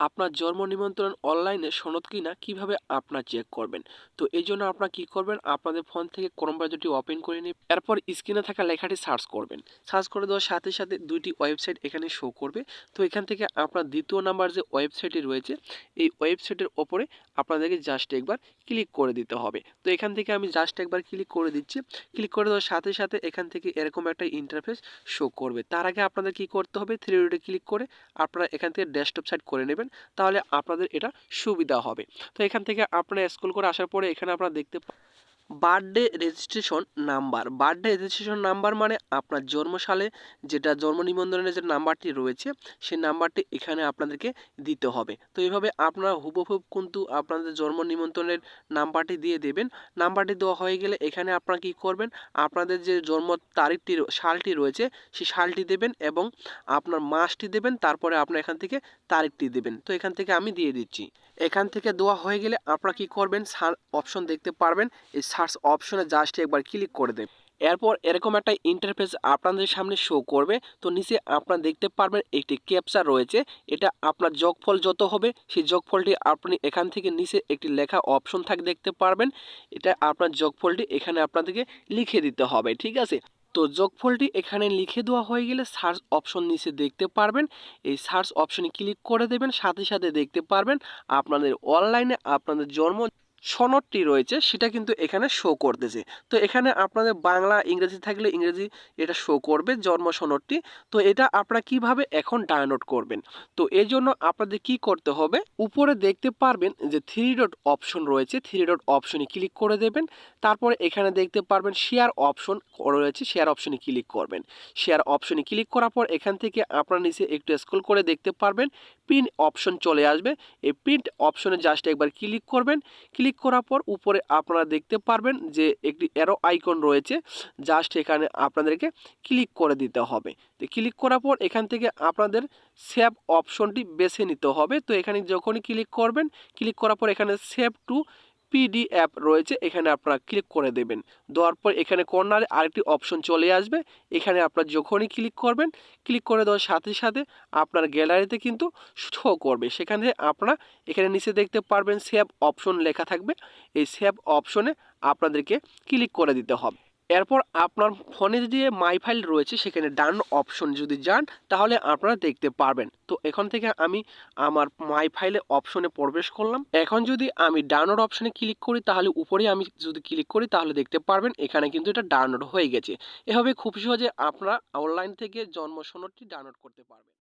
আপনার জন্ম নিমন্ত্রণ অনলাইনে সনদ কিনা, কীভাবে আপনার চেক করবেন? তো এই জন্য আপনারা কি করবেন? আপনাদের ফোন থেকে ক্রোম ব্রাউজারটি ওপেন করে নিন এরপর স্ক্রিনে থাকা লেখাটি সার্চ করবেন। সার্চ করে দেওয়ার সাথে সাথে দুইটি ওয়েবসাইট এখানে শো করবে। তো এখান থেকে আপনার দ্বিতীয় নাম্বার যে ওয়েবসাইটটি রয়েছে, এই ওয়েবসাইটের ওপরে আপনাদেরকে জাস্ট একবার ক্লিক করে দিতে হবে। তো এখান থেকে আমি জাস্ট একবার ক্লিক করে দিচ্ছি। ক্লিক করে দেওয়ার সাথে সাথে এখান থেকে এরকম একটা ইন্টারফেস শো করবে। তার আগে আপনাদের কি করতে হবে? থ্রি ক্লিক করে আপনারা এখান থেকে ডেস্কটপ সাইট করে নেবেন। তাহলে আপনাদের এটা সুবিধা হবে। তো এখান থেকে আপনারা স্কুল করে আসার পরে এখানে আপনারা দেখতে birthday registration number. Birthday registration number মানে আপনার জন্মসালে যেটা জন্ম নিবন্ধনের যে নাম্বারটি রয়েছে, সেই নাম্বারটি এখানে আপনাদেরকে দিতে হবে। তো এইভাবে আপনারা হুবহুব কিন্তু আপনাদের জন্ম নিমন্ত্রণের নাম্বারটি দিয়ে দেবেন। নাম্বারটি দেওয়া হয়ে গেলে এখানে আপনারা কী করবেন, আপনাদের যে জন্ম তারিখটি, সালটি রয়েছে, সেই সালটি দেবেন এবং আপনার মাসটি দেবেন, তারপরে আপনার এখান থেকে তারিখটি দেবেন। তো এখান থেকে আমি দিয়ে দিচ্ছি। এখান থেকে দেওয়া হয়ে গেলে আপনারা কি করবেন সার অপশন দেখতে পারবেন, এই সার্চ অপশনে জাস্ট একবার ক্লিক করে দেবেন। এরপর এরকম একটা ইন্টারফেস আপনাদের সামনে শো করবে। তো নিচে আপনারা দেখতে পারবেন একটি ক্যাপচার রয়েছে। এটা আপনার যোগফল যত হবে, সেই যোগফলটি আপনি এখান থেকে নিচে একটি লেখা অপশন থাকে দেখতে পারবেন। এটা আপনার যোগফলটি এখানে আপনাদেরকে লিখে দিতে হবে, ঠিক আছে? তো যোগফলটি এখানে লিখে দেওয়া হয়ে গেলে সার্চ অপশন নিচে দেখতে পারবেন। এই সার্চ অপশনে ক্লিক করে দেবেন। সাথে সাথে দেখতে পারবেন আপনাদের অনলাইনে আপনাদের জন্ম সনদটি রয়েছে, সেটা কিন্তু এখানে শো করতেছে। তো এখানে আপনাদের বাংলা, ইংরেজি থাকলে ইংরেজি এটা শো করবে, জন্ম সনদটি। তো এটা আপনারা কীভাবে এখন ডাউনলোড করবেন? তো এই জন্য আপনাদের কি করতে হবে, উপরে দেখতে পারবেন যে থ্রি ডট অপশন রয়েছে থ্রি ডট অপশনে ক্লিক করে দেবেন। তারপরে এখানে দেখতে পারবেন শেয়ার অপশন রয়েছে শেয়ার অপশনে ক্লিক করবেন। শেয়ার অপশনে ক্লিক করার পর এখান থেকে আপনার নিচে একটু স্ক্রল করে দেখতে পারবেন। পিন অপশন চলে আসবে। এই প্রিন্ট অপশনে জাস্ট একবার ক্লিক করবেন। ক্লিক করার পর উপরে আপনারা দেখতে পারবেন যে একটি অ্যারো আইকন রয়েছে। জাস্ট এখানে আপনাদেরকে ক্লিক করে দিতে হবে। তো ক্লিক করার পর এখান থেকে আপনাদের সেভ অপশনটি বেছে নিতে হবে। তো এখানে যখনই ক্লিক করবেন ক্লিক করার পর এখানে সেভ টু পিডিএফ রয়েছে, এখানে আপনারা ক্লিক করে দেবেন। দেওয়ার পর এখানে কর্নারে আরেকটি অপশন চলে আসবে। এখানে আপনারা যখনই ক্লিক করবেন ক্লিক করে দেওয়ার সাথে সাথে আপনার গ্যালারিতে কিন্তু শো করবে। সেখানে আপনারা এখানে নিচে দেখতে পারবেন সেভ অপশন লেখা থাকবে। এই সেভ অপশনে আপনাদেরকে ক্লিক করে দিতে হবে। এরপর আপনার ফোনে যে মাই ফাইল রয়েছে, সেখানে ডান অপশন যদি যান, তাহলে আপনারা দেখতে পারবেন। তো এখান থেকে আমি আমার মাই ফাইলে অপশনে প্রবেশ করলাম। এখন যদি আমি ডাউনলোড অপশনে ক্লিক করি, তাহলে উপরে আমি যদি ক্লিক করি, তাহলে দেখতে পারবেন এখানে কিন্তু এটা ডাউনলোড হয়ে গেছে। এভাবে খুব সহজে আপনারা অনলাইন থেকে জন্ম সনদটি ডাউনলোড করতে পারবেন।